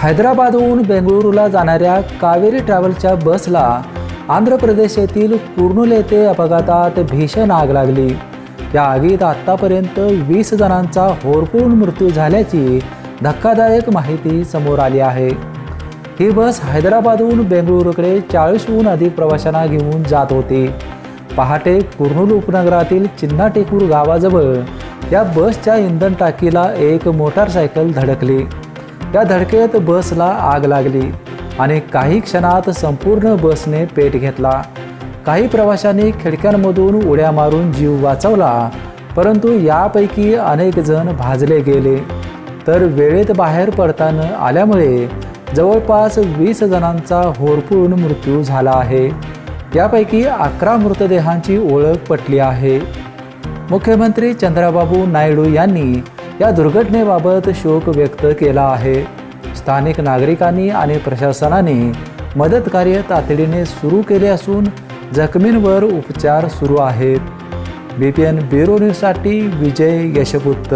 हैदराबादहून बेंगळुरूला जाणाऱ्या कावेरी ट्रॅव्हलच्या बसला आंध्र प्रदेश येथील कुर्नूल येथे अपघातात भीषण आग लागली. या आगीत आत्तापर्यंत वीस जणांचा होरपळून मृत्यू झाल्याची धक्कादायक माहिती समोर आली आहे. ही बस हैदराबादहून बेंगळुरूकडे चाळीसहून अधिक प्रवाशांना घेऊन जात होती. पहाटे कुर्नूल उपनगरातील चिन्नाटेकूर गावाजवळ या बसच्या इंधन टाकीला एक मोटारसायकल धडकली. या धडकेत बसला आग लागली आणि काही क्षणात संपूर्ण बसने पेट घेतला. काही प्रवाशांनी खिडक्यांमधून उड्या मारून जीव वाचवला परंतु यापैकी अनेक जण भाजले गेले. तर वेळेत बाहेर पडताना आल्यामुळे जवळपास वीस जणांचा होरपूर्ण मृत्यू झाला आहे. यापैकी अकरा मृतदेहांची ओळख पटली आहे. मुख्यमंत्री चंद्राबाबू नायडू यांनी या दुर्घटनेबाबत शोक व्यक्त केला आहे. स्थानिक नागरिकांनी आणि प्रशासनाने मदत कार्य तातडीने सुरू केले असून जखमींवर उपचार सुरू आहेत. बी पी एन ब्युरो न्यूजसाठी विजय यशगुप्त.